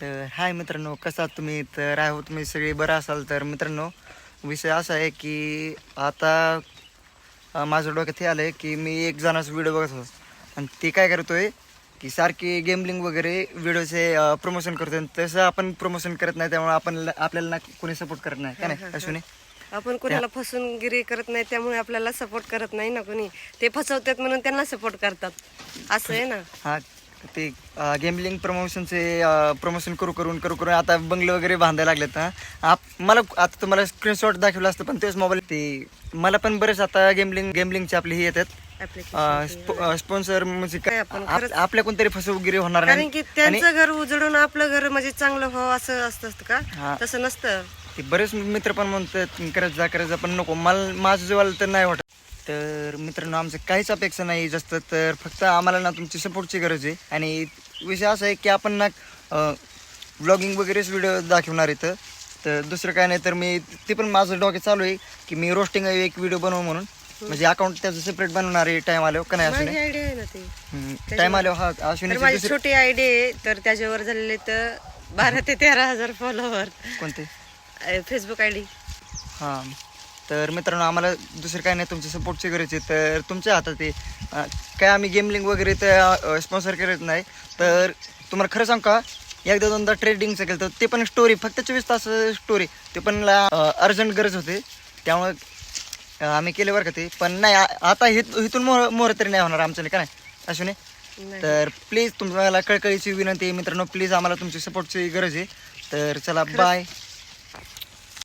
तर हाय मित्रांनो कसा तुम्ही? तर आय होप तुम्ही सगळे बरं असाल? तर मित्रांनो विषय असा आहे की आता माझं डोक्यात हे आलं आहे की मी एक जणाचा व्हिडिओ बघत होतो. आणि ते काय करतोय की सारखी गेमलिंग वगैरे व्हिडिओचे प्रमोशन करतोय. आणि तसं आपण प्रमोशन करत नाही त्यामुळे आपण आपल्याला ना कोणी सपोर्ट करत नाही. का नाही अश्विनी? आपण कोणाला फसवणगिरी करत नाही त्यामुळे आपल्याला सपोर्ट करत नाही ना कोणी. ते फसवतात म्हणून त्यांना सपोर्ट करतात. असं आहे ना? हा ते गेमलिंग प्रमोशनचे प्रमोशन करू करून करू करून आता बंगले वगैरे बांधायला लागलेत हा. आप मला आता तुम्हाला स्क्रीनशॉट दाखवलं असतं पण तेच मोबाईल ते मला पण बरेच आता गेमलिंग गेमलिंगचे आपले हे येतात. स्पॉन्सर म्हणजे काय आपल्या कोणतरी फसवगिरी होणार कारण नाही की त्यांचं घर उजळून आपलं घर म्हणजे चांगलं व्हावं असं असतं का? हा. तसं नसतं. ते बरेच मित्र पण म्हणतात करत जा करत जा पण नको मला माझं जेव्हा तर नाही वाटत. तर मित्रांनो आमचं काहीच अपेक्षा नाही जास्त तर फक्त आम्हाला ना तुमची सपोर्टची गरज आहे. आणि विषय असा आहे की आपण ना व्लॉगिंग वगैरेच व्हिडिओ दाखवणार इथं तर. दुसरं काय नाही तर मी ते पण माझं डोक्यात चालू आहे की मी रोस्टिंग एक व्हिडिओ बनवू म्हणून. म्हणजे अकाउंट त्याचं सेपरेट बनवणार आहे टाइम आल्यावर का नाही माझी अश्विनी आयडिया आहे ना ती. टाइम आल्यावर हा अश्विनी छोटी आयडिया आहे तर त्याच्यावर झालेले तर बारा ते तेरा हजार फॉलोवर कोणते? फेसबुक आय डी हां. तर मित्रांनो आम्हाला दुसरं काय नाही तुमच्या सपोर्टची गरज आहे. तर तुमच्या हातात आहे. काय आम्ही गेमलिंग वगैरे तर स्पॉन्सर करत नाही. तर तुम्हाला खरं सांग का एकदा दोनदा ट्रेडिंगचं केलं तर ते पण स्टोरी फक्त चोवीस तास स्टोरी ते पण अर्जंट गरज होते. त्यामुळे आम्ही केले बरं का ते. पण नाही आता हे इथून मोर मोर तरी नाही होणार आमच्याने का नाही? अश्विनी? नाही. तर प्लीज तुम्हाला कळकळीची विनंती आहे मित्रांनो. प्लीज आम्हाला तुमची सपोर्टची गरज आहे. तर चला बाय